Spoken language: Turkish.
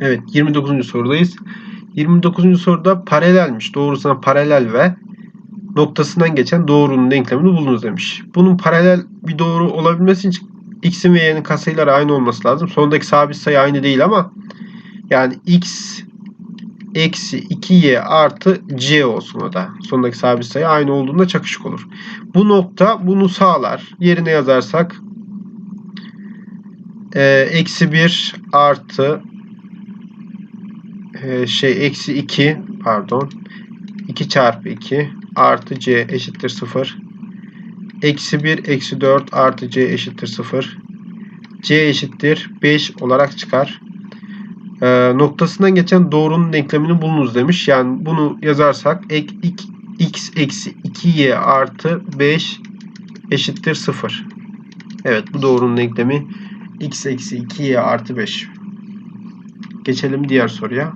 Evet 29. sorudayız. 29. soruda paralelmiş. Doğrusuna paralel ve noktasından geçen doğrunun denklemini bulunuz demiş. Bunun paralel bir doğru olabilmesi için x'in ve y'nin katsayıları aynı olması lazım. Sondaki sabit sayı aynı değil ama yani x eksi 2y artı c olsun o da. Sondaki sabit sayı aynı olduğunda çakışık olur. Bu nokta bunu sağlar. Yerine yazarsak e, eksi 1 artı e, şey eksi 2 pardon 2 çarpı 2 artı c eşittir 0 eksi 1 eksi 4 artı c eşittir 0 c eşittir 5 olarak çıkar. E, noktasından geçen doğrunun denklemini bulunuz demiş. Yani bunu yazarsak ek, ik- x eksi 2y artı 5 eşittir 0. Evet bu doğrunun denklemi x eksi 2y artı 5. Geçelim diğer soruya.